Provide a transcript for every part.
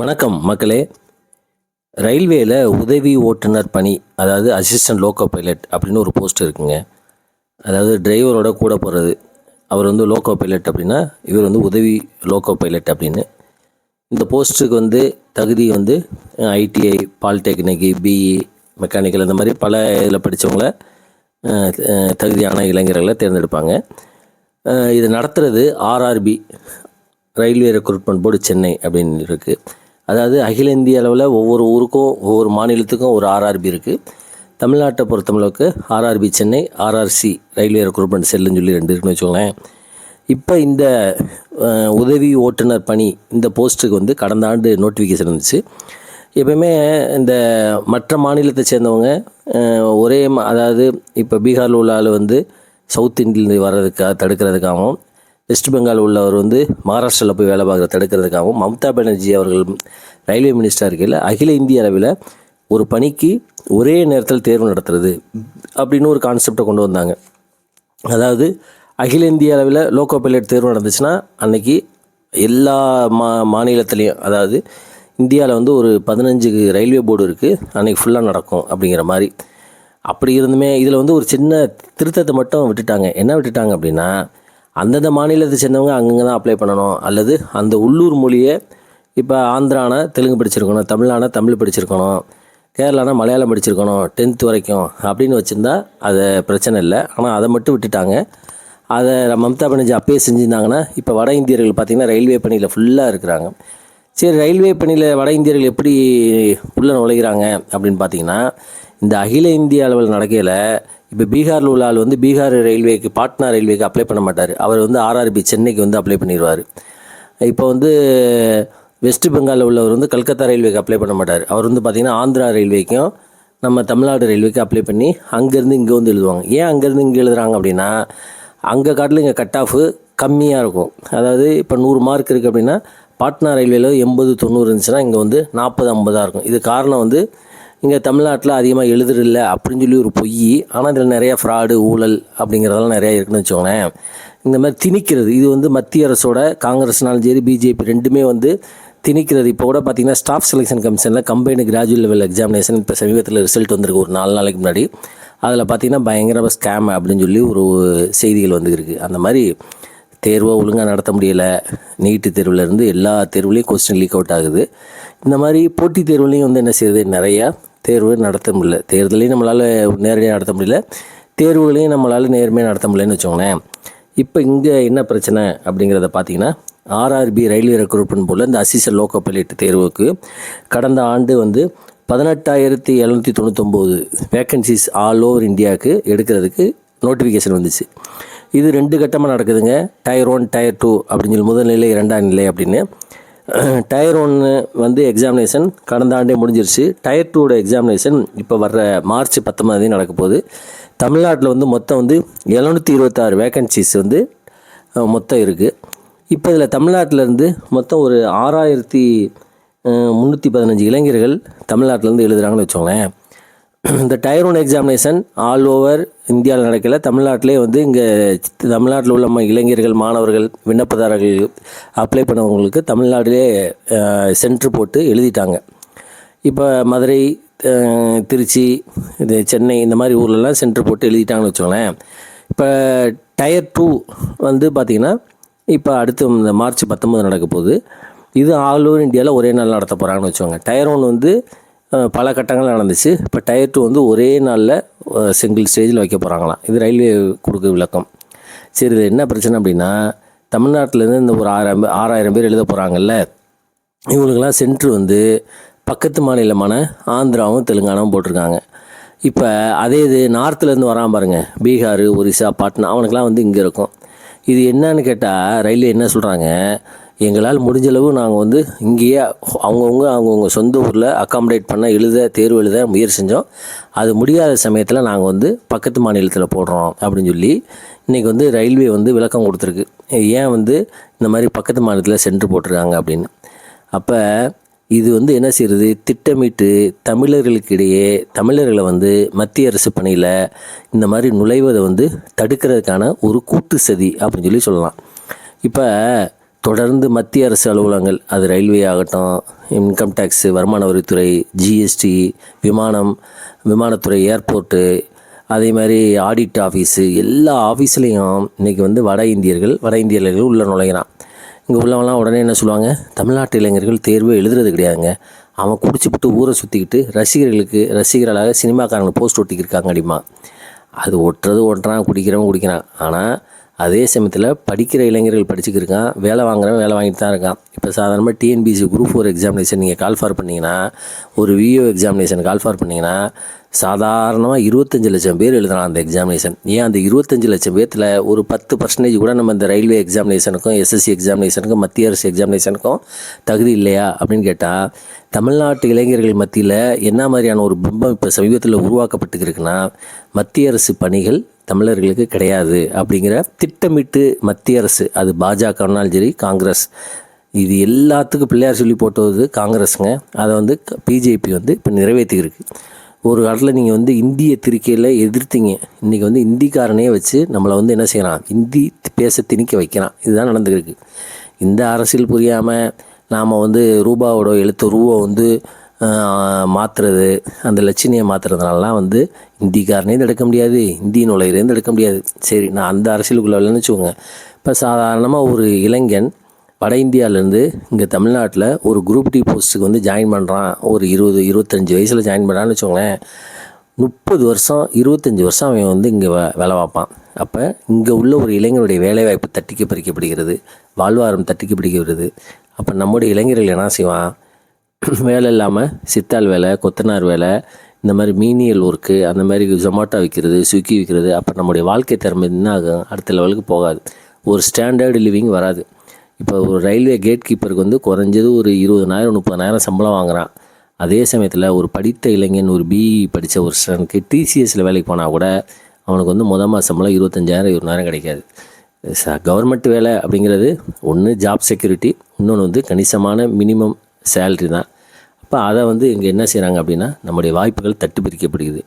வணக்கம் மக்களே. ரயில்வேல உதவி ஓட்டுநர் பணி அதாவது அசிஸ்டன்ட் லோக்கோ பைலட் அப்படின்னு ஒரு போஸ்ட் இருக்குங்க. அதாவது டிரைவரோட கூட போகிறது அவர் வந்து லோக்கோ பைலட் அப்படின்னா இவர் வந்து உதவி லோக்கோ பைலட் அப்படின்னு. இந்த போஸ்ட்டுக்கு வந்து தகுதி வந்து ஐடிஐ பாலிடெக்னிக்கு பிஇ மெக்கானிக்கல் இந்த மாதிரி பல இதில் படித்தவங்கள தகுதியான இளைஞர்களை தேர்ந்தெடுப்பாங்க. இது நடத்துகிறது RRB railway recruitment board Chennai அப்படின்னு இருக்குது அதாவது அகில இந்திய அளவில் ஒவ்வொரு ஊருக்கும் ஒவ்வொரு மாநிலத்துக்கும் ஒரு ஆர்ஆர்பி இருக்குது தமிழ்நாட்டை பொறுத்தளவுக்கு RRB Chennai RRC railway recruitment செல்லுன்னு சொல்லி ரெண்டு இருக்குன்னு வச்சுக்கோங்களேன். இப்போ இந்த உதவி ஓட்டுநர் பணி இந்த போஸ்ட்டுக்கு வந்து கடந்த ஆண்டு நோட்டிஃபிகேஷன் இருந்துச்சு எப்பயுமே இந்த மற்ற மாநிலத்தை சேர்ந்தவங்க ஒரே அதாவது இப்போ பீகாரில் உள்ள ஆள் வந்து சவுத் இந்தியிலேருந்து வர்றதுக்காக தடுக்கிறதுக்காகவும் வெஸ்ட் பெங்கால் உள்ளவர் வந்து மகாராஷ்டிராவில் போய் வேலை பார்க்குற தடுக்கிறதுக்காகவும் மம்தா பானர்ஜி அவர்கள் ரயில்வே மினிஸ்டர் இருக்கையில் அகில இந்திய அளவில் ஒரு பணிக்கு ஒரே நேரத்தில் தேர்வு நடத்துறது அப்படின்னு ஒரு கான்செப்டை கொண்டு வந்தாங்க. அதாவது அகில இந்திய அளவில் லோக்கோ பைலட் தேர்வு நடந்துச்சுன்னா அன்னைக்கு எல்லா மா மாநிலத்துலேயும் அதாவது இந்தியாவில் வந்து ஒரு பதினஞ்சு ரயில்வே போர்டு இருக்குது அன்றைக்கி ஃபுல்லாக நடக்கும் அப்படிங்கிற மாதிரி. அப்படி இருந்துமே இதில் வந்து ஒரு சின்ன திருத்தத்தை மட்டும் விட்டுட்டாங்க. என்ன விட்டுட்டாங்க அப்படின்னா அந்தந்த மாநிலத்தை சேர்ந்தவங்க அங்கங்கே தான் அப்ளை பண்ணணும். அல்லது அந்த உள்ளூர் மொழியை இப்போ ஆந்திரானா தெலுங்கு படிச்சிருக்கணும் தமிழான தமிழ் படிச்சிருக்கணும் கேரளானா மலையாளம் படிச்சிருக்கணும் டென்த் வரைக்கும் அப்படின்னு வச்சுருந்தா அது பிரச்சனை இல்லை. ஆனால் அதை மட்டும் விட்டுட்டாங்க. அதை மம்தா பானர்ஜி அப்பயே செஞ்சுருந்தாங்கன்னா இப்போ வட இந்தியர்கள் பார்த்திங்கன்னா ரயில்வே பணியில் ஃபுல்லாக இருக்கிறாங்க. சரி ரயில்வே பணியில் வட இந்தியர்கள் எப்படி உள்ளே நுழைகிறாங்க அப்படின்னு பார்த்தீங்கன்னா இந்த அகில இந்திய அளவில் நடக்கையில் இப்போ பீகாரில் உள்ள ஆள் வந்து பீகார் ரயில்வேக்கு பாட்னா ரயில்வேக்கு அப்ளை பண்ண மாட்டார். அவர் வந்து ஆர்ஆர்பி சென்னைக்கு வந்து அப்ளை பண்ணிடுவார் இப்போ வந்து வெஸ்ட் பெங்காலில் உள்ளவர் வந்து கல்கத்தா ரயில்வேக்கு அப்ளை பண்ண மாட்டார். அவர் வந்து பார்த்திங்கன்னா ஆந்திரா ரயில்வேக்கும் நம்ம தமிழ்நாடு ரயில்வேக்கு அப்ளை பண்ணி அங்கேருந்து இங்கே வந்து எழுதுவாங்க. ஏன் அங்கேருந்து இங்கே எழுதுகிறாங்க அப்படின்னா அங்கே காட்டில் இங்கே கட் ஆஃபு கம்மியாக இருக்கும். அதாவது இப்போ நூறு மார்க் இருக்குது அப்படின்னா பாட்னா ரயில்வேல எண்பது தொண்ணூறு இருந்துச்சுன்னா இங்கே வந்து நாற்பது ஐம்பதாக இருக்கும். இது காரணம் வந்து இங்கே தமிழ்நாட்டில் அதிகமாக எழுதுறதில்ல அப்படின்னு சொல்லி ஒரு பொய் ஆனால் இதில் நிறையா ஃப்ராடு ஊழல் அப்படிங்கிறதெல்லாம் நிறையா இருக்குன்னு வச்சுக்கோங்களேன். இந்த மாதிரி திணிக்கிறது இது வந்து மத்திய அரசோட காங்கிரஸ்னாலும் சரி பிஜேபி ரெண்டுமே வந்து திணிக்கிறது. இப்போ கூட பார்த்தீங்கன்னா ஸ்டாஃப் செலெக்ஷன் கமிஷனில் கம்பைனு கிராஜுவல் லெவல் எக்ஸாமினேஷன் இப்போ சமீபத்தில் ரிசல்ட் வந்திருக்கு ஒரு நாலு நாளைக்கு முன்னாடி. அதில் பார்த்தீங்கன்னா பயங்கரமாக ஸ்கேம் அப்படின்னு சொல்லி ஒரு செய்திகள் வந்துருக்கு. அந்த மாதிரி தேர்வை ஒழுங்காக நடத்த முடியலை. நீட்டு தேர்வுலேருந்து எல்லா தேர்வுலேயும் கொஸ்டின் லீக் அவுட் ஆகுது. இந்த மாதிரி போட்டித் தேர்வுலையும் வந்து என்ன செய்யுது? நிறையா தேர்வு நடத்த முடியல. தேர்தலையும் நம்மளால் நேரடியாக நடத்த முடியல. தேர்வுகளையும் நம்மளால் நேர்மையாக நடத்த முடியலன்னு வச்சுக்கோங்களேன். இப்போ இங்கே என்ன பிரச்சனை அப்படிங்கிறத பார்த்தீங்கன்னா ஆர்ஆர்பி ரயில்வே ரெக்ரூட்மெண்ட் போல் இந்த அசிச லோக்கோ பைலட் தேர்வுக்கு கடந்த ஆண்டு வந்து பதினெட்டாயிரத்தி எழுநூற்றி தொண்ணூத்தொம்போது வேக்கன்சிஸ் ஆல் ஓவர் இந்தியாவுக்கு எடுக்கிறதுக்கு நோட்டிஃபிகேஷன் வந்துச்சு. இது ரெண்டு கட்டமாக நடக்குதுங்க. டயர் ஒன் டயர் டூ அப்படின்னு சொல்லி முதல் நிலை இரண்டாம் நிலை அப்படின்னு. டயர் ஒன்று வந்து எக்ஸாமினேஷன் கடந்த ஆண்டே முடிஞ்சிருச்சு. டயர் டூட எக்ஸாமினேஷன் இப்போ வர்ற மார்ச் பத்தொன்பதாந்தேதி நடக்க போகுது. தமிழ்நாட்டில் வந்து மொத்தம் வந்து எழுநூற்றி இருபத்தாறு வேக்கன்சிஸ் வந்து மொத்தம் இருக்குது இப்போ இதில் தமிழ்நாட்டிலேருந்து மொத்தம் ஒரு ஆறாயிரத்தி முந்நூற்றி பதினஞ்சு இளைஞர்கள் தமிழ்நாட்டிலேருந்து எழுதுகிறாங்கன்னு வச்சோங்களேன் இந்த tier one examination all over இந்தியாவில் நடக்கல. தமிழ்நாட்டிலே வந்து இங்கே தமிழ்நாட்டில் உள்ள இளைஞர்கள் மாணவர்கள் விண்ணப்பதாரர்கள் அப்ளை பண்ணவங்களுக்கு தமிழ்நாட்டிலே சென்ட்ரு போட்டு எழுதிட்டாங்க. இப்போ மதுரை திருச்சி இது சென்னை இந்த மாதிரி ஊர்லலாம் சென்டர் போட்டு எழுதிட்டாங்கன்னு வச்சுக்கோங்களேன். இப்போ டயர் டூ வந்து பார்த்திங்கன்னா இப்போ அடுத்து இந்த மார்ச் பத்தொம்பது நடக்க போகுது. இது ஆல் ஓவர் இந்தியாவில் ஒரே நாள் நடத்த போகிறாங்கன்னு வச்சுக்கோங்க. டயர் ஒன் வந்து பல கட்டங்கள் நடந்துச்சு. இப்போ டயர் டூ வந்து ஒரே நாளில் சிங்கிள் ஸ்டேஜில் வைக்க போகிறாங்களாம் இது ரயில்வே கொடுக்க விளக்கம். சரி இது என்ன பிரச்சனை அப்படின்னா தமிழ்நாட்டிலேருந்து இந்த ஒரு ஆறாயிரம் ஆறாயிரம் பேர் எழுத போகிறாங்கல்ல இவங்களுக்கெல்லாம் சென்ட்ரு வந்து பக்கத்து மாநிலமான ஆந்திராவும் தெலுங்கானாவும் போட்டிருக்காங்க. இப்போ அதே இது நார்த்துலேருந்து வரான் பாருங்கள் பீகார் ஒரிசா பாட்னா அவனுக்கெல்லாம் வந்து இங்கே இருக்கும். இது என்னன்னு கேட்டால் ரயில்வே என்ன சொல்கிறாங்க எங்களால் முடிஞ்சளவு நாங்கள் வந்து இங்கேயே அவங்கவுங்க அவங்கவுங்க சொந்த ஊரில் அக்காமடேட் பண்ண எழுத தேர்வு எழுத முயற்சி செஞ்சோம். அது முடியாத சமயத்தில் நாங்கள் வந்து பக்கத்து மாநிலத்தில் போடுறோம் அப்படின்னு சொல்லி இன்றைக்கி வந்து ரயில்வே வந்து விளக்கம் கொடுத்துருக்கு. ஏன் வந்து இந்த மாதிரி பக்கத்து மாநிலத்தில் சென்று போட்டிருக்காங்க அப்படின்னு. அப்போ இது வந்து என்ன செய்யுது திட்டமிட்டு தமிழர்களுக்கு இடையே தமிழர்களை வந்து மத்திய அரசு பணியில் இந்த மாதிரி நுழைவதை வந்து தடுக்கிறதுக்கான ஒரு கூட்டு சதி அப்படின்னு சொல்லி சொல்லலாம். இப்போ தொடர்ந்து மத்திய அரசு அலுவலகங்கள் அது ரயில்வே ஆகட்டும் இன்கம் டேக்ஸு வருமான வரித்துறை ஜிஎஸ்டி விமானம் விமானத்துறை ஏர்போர்ட்டு அதே மாதிரி ஆடிட் ஆஃபீஸு எல்லா ஆஃபீஸ்லேயும் இன்றைக்கி வந்து வட இந்தியர்கள் வட இந்தியர்கள் உள்ளே நுழைகிறான் இங்கே உள்ளவங்களாம் உடனே என்ன சொல்லுவாங்க? தமிழ்நாட்டு இளைஞர்கள் தேர்வு எழுதுறது கிடையாதுங்க. அவன் குடிச்சுப்புட்டு ஊரை சுற்றிக்கிட்டு ரசிகர்களுக்கு ரசிகர்களாக சினிமாக்காரங்க போஸ்ட் ஒட்டிக்கிருக்காங்க அடிமா அது ஒட்டுறது ஒட்டுறான் குடிக்கிறவன் குடிக்கிறான். ஆனால் அதே சமயத்தில் படிக்கிற இளைஞர்கள் படிச்சுக்கிருக்கான் வேலை வாங்குறவன் வேலை வாங்கிட்டு தான் இருக்கான். இப்போ சாதாரணமாக டிஎன்பிசி குரூப் ஃபோர் எக்ஸாமினேஷன் நீங்கள் கால் ஃபார் பண்ணிங்கன்னா ஒரு விஓ எக்ஸாமினேஷன் கால் ஃபார் பண்ணிங்கன்னா சாதாரணமாக இருபத்தஞ்சு லட்சம் பேர் எழுதலாம் அந்த எக்ஸாமினேஷன் ஏன் அந்த இருபத்தஞ்சு லட்சம் பேர்த்தில் ஒரு பத்து பர்சன்டேஜ் கூட நம்ம இந்த ரயில்வே எக்ஸாமினேஷனுக்கும் எஸ்எஸ்சி எக்ஸாமினேஷனுக்கும் மத்திய அரசு எக்ஸாமினேஷனுக்கும் தகுதி இல்லையா அப்படின்னு கேட்டால் தமிழ்நாட்டு இளைஞர்கள் மத்தியில் என்ன மாதிரியான ஒரு பிம்பம் இப்போ சமீபத்தில் உருவாக்கப்பட்டுருக்குன்னா மத்திய அரசு பணிகள் தமிழர்களுக்கு கிடையாது அப்படிங்கிற திட்டமிட்டு மத்திய அரசு அது பாஜகனாலும் சரி காங்கிரஸ் இது எல்லாத்துக்கும் பிள்ளையார் சொல்லி போட்டது காங்கிரஸுங்க. அதை வந்து பிஜேபி வந்து இப்போ நிறைவேற்றிருக்கு ஒரு காலத்தில் நீங்கள் வந்து இந்திய திருக்கையில் எதிர்த்தீங்க. இன்றைக்கி வந்து இந்திக்காரனே வச்சு நம்மளை வந்து என்ன செய்கிறான் இந்தி பேச திணிக்க வைக்கிறான். இதுதான் நடந்துருக்கு இந்த அரசியல் புரியாமல் நாம் வந்து ரூபாவோட எழுத்து ரூபா வந்து மாற்றுறது அந்த லட்சணியை மாற்றுறதுனாலலாம் வந்து இந்திக்காரனே எடுக்க முடியாது. இந்தி நுழையிலேருந்து எடுக்க முடியாது. சரி நான் அந்த அரசியலுக்குள்ளே இல்லைன்னு வச்சுக்கோங்க. இப்போ சாதாரணமாக ஒரு இளைஞன் வட இந்தியாவிலேருந்து இங்கே தமிழ்நாட்டில் ஒரு குரூப் டி போஸ்ட்டுக்கு வந்து ஜாயின் பண்ணுறான் ஒரு இருபது இருபத்தஞ்சி வயசில் ஜாயின் பண்ணான்னு வச்சுக்கோங்களேன். முப்பது வருஷம் இருபத்தஞ்சி வருஷம் அவன் வந்து இங்கே வேலை பார்ப்பான். அப்போ இங்கே உள்ள ஒரு இளைஞருடைய வேலைவாய்ப்பு தட்டிக்க பறிக்கப்படுகிறது. வாழ்வாரம் தட்டிக்க பிடிக்கிறது அப்போ நம்முடைய இளைஞர்கள் என்ன செய்வான்? வேலை இல்லாமல் சித்தாள் வேலை கொத்தனார் வேலை இந்த மாதிரி மீனியல் ஒர்க்கு அந்த மாதிரி ஜொமாட்டோ விற்கிறது ஸ்விக்கி விற்கிறது அப்போ நம்முடைய வாழ்க்கை திறமை என்ன ஆகும்? அடுத்த லெவலுக்கு போகாது. ஒரு ஸ்டாண்டர்டு லிவிங் வராது. இப்போ ஒரு ரயில்வே கேட் கீப்பருக்கு வந்து குறைஞ்சது ஒரு இருபதனாயிரம் முப்பதனாயிரம் சம்பளம் வாங்குறான். அதே சமயத்தில் ஒரு படித்த இளைஞன் ஒரு பிஇ படித்த ஒரு ஸ்டூடெண்ட்க்கு டிசிஎஸில் வேலைக்கு போனால் கூட அவனுக்கு வந்து முத மாத சம்பளம் இருபத்தஞ்சாயிரம் இருபதாயிரம் கிடைக்காது. ச கவர்மெண்ட் வேலை அப்படிங்கிறது ஒன்று ஜாப் செக்யூரிட்டி இன்னொன்று வந்து கணிசமான மினிமம் சேல்ரி தான். அப்போ அதை வந்து இங்கே என்ன செய்கிறாங்க அப்படின்னா நம்முடைய வாய்ப்புகள் தட்டு பிரிக்கப்படுகிறது.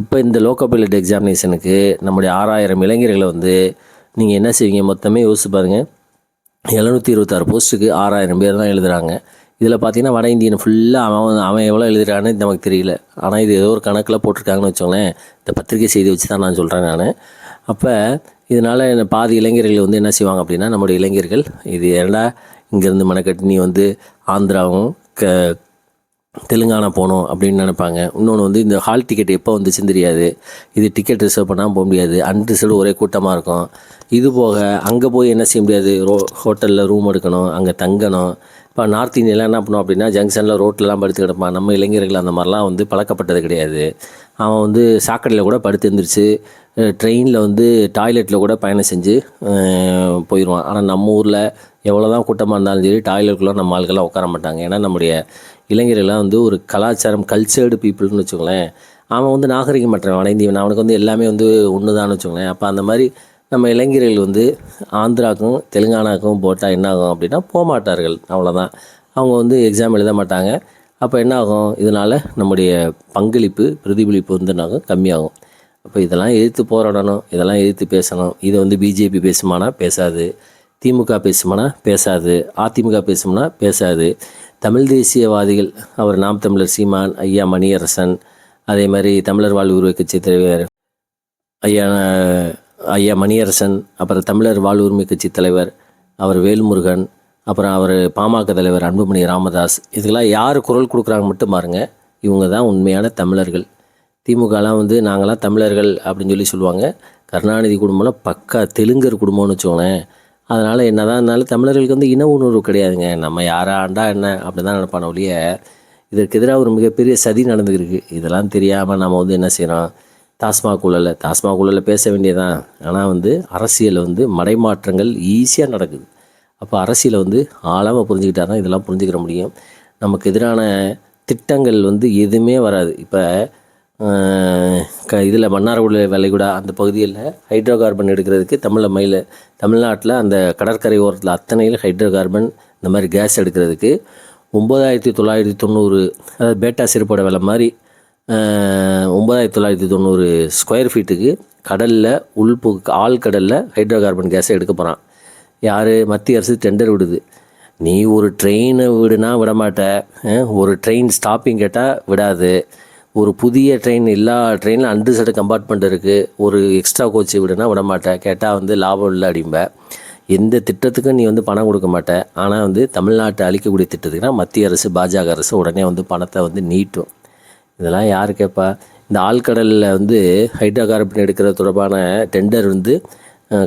இப்போ இந்த லோக்கல் பைலட் எக்ஸாமினேஷனுக்கு நம்முடைய ஆறாயிரம் இளைஞர்களை வந்து நீங்கள் என்ன செய்வீங்க? மொத்தமே யோசிச்சு பாருங்கள் எழுநூற்றி இருபத்தாறு போஸ்ட்டுக்கு ஆறாயிரம் பேர் தான் எழுதுகிறாங்க இதில் பார்த்தீங்கன்னா வட இந்தியன் ஃபுல்லாக அவன் அவன் எவ்வளோ எழுதுகிறான்னு நமக்கு தெரியல. ஆனால் இது ஏதோ ஒரு கணக்கில் போட்டிருக்காங்கன்னு வச்சோங்களேன் இந்த பத்திரிகை செய்தி வச்சு தான் நான் சொல்கிறேன் நான். அப்போ இதனால் பாதி இளைஞர்கள் வந்து என்ன செய்வாங்க அப்படின்னா நம்முடைய இளைஞர்கள் இது ஏன்டா இங்கேருந்து மனக்கட்டினி நீ வந்து ஆந்திராவும் க தெலுங்கானா போகணும் அப்படின்னு நினைப்பாங்க. இன்னொன்று வந்து இந்த ஹால் டிக்கெட் எப்போ வந்துச்சுன்னு தெரியாது. இது டிக்கெட் ரிசர்வ் பண்ணாமல் போக முடியாது. அன்ரிசர்வ் ஒரே கூட்டமாக இருக்கும். இது போக அங்கே போய் என்ன செய்ய முடியாது? ரோ ஹோட்டலில் ரூம் எடுக்கணும் அங்கே தங்கணும். இப்போ நார்த் இந்தியாலாம் என்ன பண்ணுவோம் அப்படின்னா ஜங்ஷனில் ரோட்லலாம் படுத்து கிடப்பான். நம்ம இளைஞர்கள் அந்த மாதிரிலாம் வந்து பழக்கப்பட்டது கிடையாது. அவன் வந்து சாக்கடையில் கூட படுத்து எழுந்திரிச்சு ட்ரெயினில் வந்து டாய்லெட்டில் கூட பயணம் செஞ்சு போயிடுவான் ஆனால் நம்ம ஊரில் எவ்வளோ தான் கூட்டமாக இருந்தாலும் சரி டாய்லெட்டுக்குள்ளே நம்ம ஆளுக்கெல்லாம் உட்கார மாட்டாங்க. ஏன்னா நம்முடைய இளைஞர்கள்லாம் வந்து ஒரு கலாச்சாரம் கல்ச்சர்டு பீப்புள்னு வச்சுக்கோங்களேன். அவன் வந்து நாகரிகமற்றவன் வளைந்தீவன் அவனுக்கு வந்து எல்லாமே வந்து ஒன்று தான் வச்சுக்கோங்களேன். அப்போ அந்த மாதிரி நம்ம இளைஞர்கள் வந்து ஆந்திராவுக்கும் தெலுங்கானாவுக்கும் போட்டால் என்ன ஆகும் அப்படின்னா போக மாட்டார்கள். அவ்வளோதான் அவங்க வந்து எக்ஸாம் எழுத மாட்டாங்க. அப்போ என்ன ஆகும் இதனால் நம்முடைய பங்களிப்பு பிரதிபலிப்பு வந்து என்னாகும்? கம்மியாகும். அப்போ இதெல்லாம் எதிர்த்து போராடணும் இதெல்லாம் எதிர்த்து பேசணும். இதை வந்து பிஜேபி பேசுமானா பேசாது. திமுக பேசுமானா? பேசாது. அதிமுக பேசுமானா? பேசாது. தமிழ் தேசியவாதிகள் அவர் நாம் தமிழர் சீமான் ஐயா மணியரசன் அதே மாதிரி தமிழர் வாழ்வுரிமை கட்சி தலைவர் ஐயா ஐயா மணியரசன் அப்புறம் தமிழர் வாழ்வுரிமை கட்சி தலைவர் அவர் வேல்முருகன் அப்புறம் அவர் பாமக தலைவர் அன்புமணி ராமதாஸ். இதுக்கெல்லாம் யார் குரல் கொடுக்குறாங்க மட்டும் பாருங்கள் இவங்க தான் உண்மையான தமிழர்கள். திமுகலாம் வந்து நாங்களாம் தமிழர்கள் அப்படின்னு சொல்லி சொல்லுவாங்க. கருணாநிதி குடும்பம்லாம் பக்கா தெலுங்கர் குடும்பம்னு வச்சுக்கோங்களேன். அதனால் என்ன தான் இருந்தாலும் தமிழர்களுக்கு வந்து இன உணர்வு கிடையாதுங்க. நம்ம யாரா ஆண்டா என்ன அப்படி தான் நினைப்பான ஒழிய இதற்கு எதிராக ஒரு மிகப்பெரிய சதி நடந்துருக்கு இதெல்லாம் தெரியாமல் நம்ம வந்து என்ன செய்கிறோம் டாஸ்மாக் ஊழலில் டாஸ்மாக் ஊழலில் பேச வேண்டியதான் ஆனால் வந்து அரசியலில் வந்து மடைமாற்றங்கள் ஈஸியாக நடக்குது. அப்போ அரசியலை வந்து ஆழமாக புரிஞ்சுக்கிட்டா தான் இதெல்லாம் புரிஞ்சுக்கிற முடியும். நமக்கு எதிரான திட்டங்கள் வந்து எதுவுமே வராது. இப்போ க இதில் மன்னார்குடி வளைகுடா அந்த பகுதியில் ஹைட்ரோ கார்பன் எடுக்கிறதுக்கு தமிழ மயில் தமிழ்நாட்டில் அந்த கடற்கரை ஓரத்தில் அத்தனையில் ஹைட்ரோ கார்பன் இந்த மாதிரி கேஸ் எடுக்கிறதுக்கு ஒம்பதாயிரத்தி தொள்ளாயிரத்தி தொண்ணூறு அதாவது பேட்டா சிறுபட விலை மாதிரி ஒம்பதாயிரத்தி தொள்ளாயிரத்தி தொண்ணூறு ஸ்கொயர் ஃபீட்டுக்கு கடலில் உள்பு ஆழ்கடலில் ஹைட்ரோ கார்பன் கேஸை எடுக்க போகிறான் யார்? மத்திய அரசு டெண்டர் விடுது. நீ ஒரு ட்ரெயினை விடுனா விடமாட்ட. ஒரு ட்ரெயின் ஸ்டாப்பிங் கேட்டால் விடாது. ஒரு புதிய ட்ரெயின் எல்லா ட்ரெயினில் அண்டு சட்ட கம்பார்ட்மெண்ட் இருக்குது ஒரு எக்ஸ்ட்ரா கோச்சு விடுனா விட மாட்டேன். கேட்டால் வந்து லாபம் இல்லை அடிம்ப எந்த திட்டத்துக்கும் நீ வந்து பணம் கொடுக்க மாட்ட. ஆனால் வந்து தமிழ்நாட்டை அழிக்கக்கூடிய திட்டத்துக்குனா மத்திய அரசு பாஜக அரசு உடனே வந்து பணத்தை வந்து நீட்டும். இதெல்லாம் யார் கேட்பா இந்த ஆழ்கடலில் வந்து ஹைட்ரோ கார்பன் எடுக்கிற தொடர்பான டெண்டர் வந்து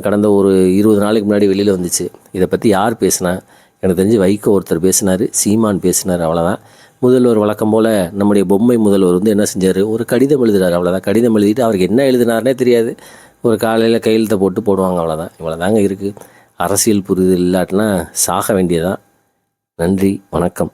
கடந்த ஒரு இருபது நாளைக்கு முன்னாடி வெளியில் வந்துச்சு. இதை பற்றி யார் பேசுனா? எனக்கு தெரிஞ்சு வைகோ ஒருத்தர் பேசினார் சீமான் பேசினார் அவ்வளோதான் முதல்வர் வழக்கம் போல் நம்முடைய பொம்மை முதல்வர் வந்து என்ன செஞ்சார்? ஒரு கடிதம் எழுதுறாரு அவ்வளோதான் கடிதம் எழுதிட்டு அவருக்கு என்ன எழுதினார்னே தெரியாது. ஒரு காலையில் கையெழுத்தை போட்டு போடுவாங்க அவ்வளோதான் இவ்வளோதாங்க இருக்குது அரசியல் புரிதல் இல்லாட்டினா சாக வேண்டியதான் நன்றி வணக்கம்.